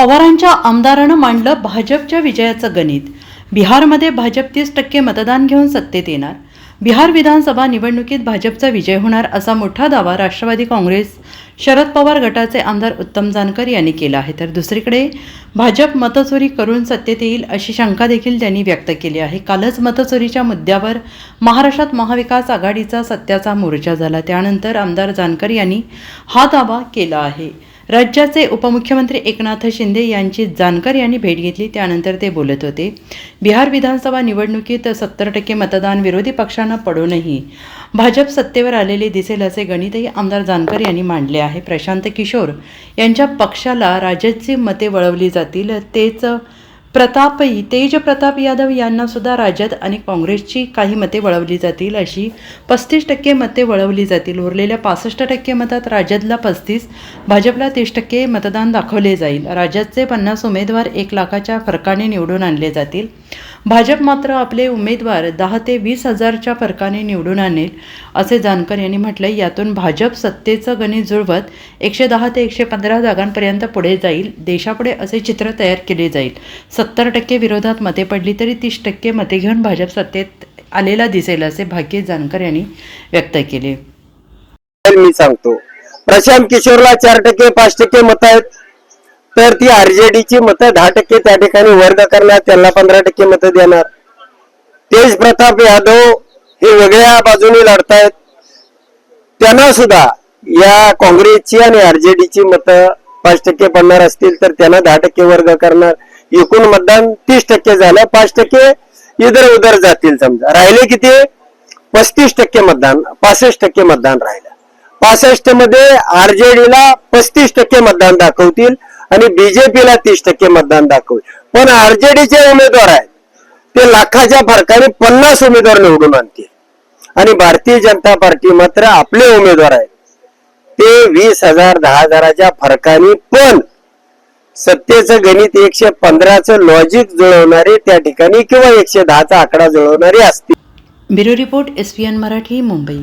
पवारांच्या आमदारानं मांडलं भाजपच्या विजयाचं गणित. बिहारमध्ये भाजप तीस टक्के मतदान घेऊन सत्तेत येणार. बिहार विधानसभा निवडणुकीत भाजपचा विजय होणार असा मोठा दावा राष्ट्रवादी काँग्रेस शरद पवार गटाचे आमदार उत्तम जानकर यांनी केला आहे. तर दुसरीकडे भाजप मतचोरी करून सत्तेत येईल अशी शंका देखील त्यांनी व्यक्त केली आहे. कालच मतचोरीच्या मुद्द्यावर महाराष्ट्रात महाविकास आघाडीचा सत्याचा मोर्चा झाला. त्यानंतर आमदार जानकर यांनी हा दावा केला आहे. राज्याचे उपमुख्यमंत्री एकनाथ शिंदे यांची जानकर यांनी भेट घेतली. त्यानंतर ते बोलत होते बिहार विधानसभा निवडणुकीत सत्तर टक्के मतदान विरोधी पक्षांना पडूनही भाजप सत्तेवर आलेले दिसेल असे गणितही आमदार जानकर यांनी मांडले आहे. प्रशांत किशोर यांच्या पक्षाला राज्याची मते वळवली जातील तेच प्रताप तेज प्रताप यादव यांना सुद्धा राज्यात आणि काँग्रेसची काही मते वळवली जातील अशी पस्तीस टक्के मते वळवली जातील. उरलेल्या पासष्ट टक्के मतात राज्यातला पस्तीस भाजपला तीस टक्के मतदान दाखवले जाईल. राज्याचे पन्नास उमेदवार एक लाखाच्या फरकाने निवडून आणले जातील. भाजप मात्र आपले उमेदवार दहा ते वीस हजारच्या फरकाने निवडून आणेल असे जानकर यांनी म्हटले यातून भाजप सत्तेचं गणित जुळवत एकशे दहा ते एकशे पंधरा जागांपर्यंत पुढे जाईल. देशापुढे असे चित्र तयार केले जाईल. सत्तर टक्के विरोधात मते पडली तरी तीस टक्के मते घेऊन भाजप सत्तेत आलेला दिसेल असे भाग्य जानकर यांनी व्यक्त केले. मी सांगतो प्रशांत किशोरला चार टक्के पाच टक्के मत आहेत. तर ती आरजेडीची मतं दहा टक्के त्या ठिकाणी वर्ग करणार त्यांना पंधरा टक्के मतं देणार. तेज प्रताप यादव हे वेगळ्या बाजूने लढतायत. त्यांना सुद्धा या काँग्रेसची आणि आरजेडीची मतं पाच टक्के पडणार असतील तर त्यांना दहा टक्के वर्ग करणार. एकूण मतदान तीस टक्के झालं पाच टक्के इधर उधर जातील समजा. राहिले किती? पस्तीस टक्के मतदान पासष्ट टक्के मतदान राहिलं. पासष्टमध्ये आरजेडीला पस्तीस टक्के मतदान दाखवतील आणि बीजेपीला तीस टक्के मतदान दाखवतील. पण आरजेडीचे उमेदवार आहेत. ते लाखाच्या फरकाने पन्नास उमेदवार निवडून आणतील. आणि भारतीय जनता पार्टी मात्र आपले उमेदवार आहेत. ते वीस हजार दहा हजाराच्या फरकाने पण सत्तेचं गणित एकशे पंधराचं लॉजिक जुळवणारे त्या ठिकाणी किंवा एकशे दहाचा आकडा जुळवणारे असतील. Bureau report S P N Marathi Mumbai.